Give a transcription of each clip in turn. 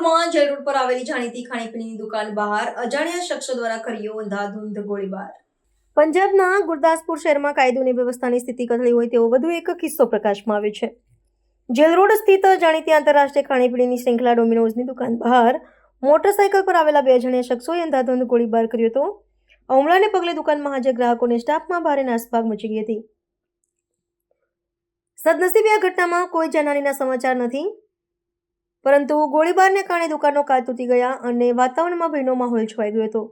ઉપર આવેલી જાણીતી ખાણીપીણીની દુકાન બહાર અજાણ્યા શખ્સો દ્વારા કર્યો અંધાધૂંધ ગોળીબાર. પંજાબના ગુરદાસપુર શહેરમાં કાયદો અને વ્યવસ્થાની સ્થિતિ કથળી હોય તેવો વધુ એક કિસ્સો પ્રકાશમાં આવ્યો છે. જેલ રોડ સ્થિત જાણીતી આંતરરાષ્ટ્રીય ખાણીપીણીની શ્રૃંખલા ડોમિનોઝની દુકાન બહાર મોટરસાયકલ પર આવેલા બે અજાણ્યા શખ્સોએ અંધાધૂંધ ગોળીબાર કર્યો હતો. હુમલાને પગલે દુકાનમાં હાજર ગ્રાહકોને સ્ટાફમાં ભારે નાસભાગ મચી ગઈ હતી. સદનસીબે આ ઘટનામાં કોઈ જાનહાનીના સમાચાર નથી. પરંતુ ગોળીબારને કારણે દુકાનો કાચ તૂટી ગયા અને વાતાવરણમાં ભયનો માહોલ છવાઈ ગયો હતો.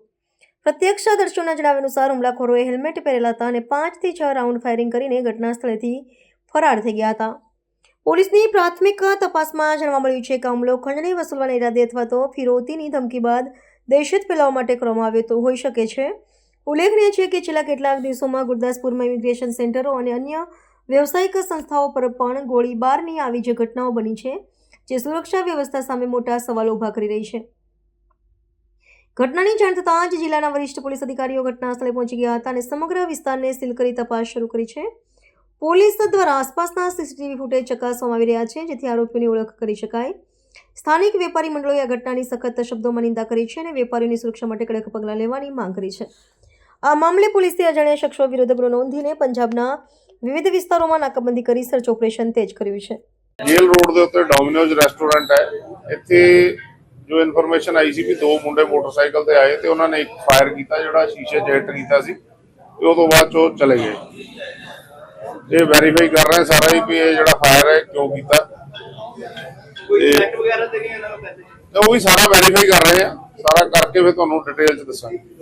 પ્રત્યક્ષદર્શીઓના જણાવ્યા અનુસાર હુમલાખોરોએ હેલ્મેટ પહેરેલા હતા અને પાંચથી છ રાઉન્ડ ફાયરિંગ કરીને ઘટના સ્થળેથી ફરાર થઈ ગયા હતા. પોલીસની પ્રાથમિક તપાસમાં જાણવા મળ્યું છે કે હુમલો ખંડણી વસૂલવાના ઈરાદે અથવા તો ફિરોતીની ધમકી બાદ દહેશત ફેલાવવા માટે કરવામાં આવ્યો તો હોઈ શકે છે. ઉલ્લેખનીય છે કે છેલ્લા કેટલાક દિવસોમાં ગુરદાસપુરમાં ઇમિગ્રેશન સેન્ટરો અને અન્ય વ્યવસાયિક સંસ્થાઓ પર પણ ગોળીબારની આવી જે ઘટનાઓ બની છે. જે સુરક્ષા વ્યવસ્થા સામે મોટા સવાલો ઊભા કરી રહી છે. ઘટનાની જાણ થતાં જ જિલ્લાના વરિષ્ઠ પોલીસ અધિકારીઓ ઘટના સ્થળે પહોંચી ગયા હતા અને સમગ્ર વિસ્તારને સીલ કરી તપાસ શરૂ કરી છે. પોલીસ દ્વારા આસપાસના સીસીટીવી ફૂટેજ ચકાસવામાં આવી રહ્યા છે, જેથી આરોપીઓની ઓળખ કરી શકાય. સ્થાનિક વેપારી મંડળોએ આ ઘટનાની સખત શબ્દોમાં નિંદા કરી છે અને વેપારીઓની સુરક્ષા માટે કડક પગલાં લેવાની માંગ કરી છે. આ મામલે પોલીસે અજાણ્યા શખ્સો વિરુદ્ધ ગુનો નોંધીને પંજાબના વિવિધ વિસ્તારોમાં નાકાબંધી કરી સર્ચ ઓપરેશન તેજ કર્યું છે. ਜੇਲ ਰੋਡ ਦੇ ਉੱਤੇ ਡੋਮਿਨੋਜ਼ ਰੈਸਟੋਰੈਂਟ ਹੈ। ਇੱਥੇ ਜੋ ਇਨਫੋਰਮੇਸ਼ਨ ਆਈ ਸੀ ਵੀ ਦੋ ਮੁੰਡੇ ਮੋਟਰਸਾਈਕਲ ਤੇ ਆਏ ਤੇ ਉਹਨਾਂ ਨੇ ਇੱਕ ਫਾਇਰ ਕੀਤਾ ਜਿਹੜਾ ਸ਼ੀਸ਼ੇ 'ਚ ਹਿੱਟ ਕੀਤਾ ਸੀ ਤੇ ਉਹ ਤੋਂ ਬਾਅਦ 'ਚ ਉਹ ਚਲੇ ਗਏ। ਇਹ ਵੈਰੀਫਾਈ ਕਰ ਰਹੇ ਸਾਰਾ ਹੀ ਵੀ ਇਹ ਜਿਹੜਾ ਫਾਇਰ ਹੈ ਕਿਉਂ ਕੀਤਾ। ਕੋਈ ਤੇ- ਥ੍ਰੈਟ ਵਗੈਰਾ ਤੇ ਨਹੀਂ ਇਹਨਾਂ ਨੂੰ ਪੈਸੇ? ਤੇ ਉਹ ਵੀ ਸਾਰਾ ਵੈਰੀਫਾਈ ਕਰ ਰਹੇ ਆ। ਸਾਰਾ ਕਰਕੇ ਫਿਰ ਤੁਹਾਨੂੰ ਡਿਟੇਲ 'ਚ ਦੱਸਾਂਗੇ।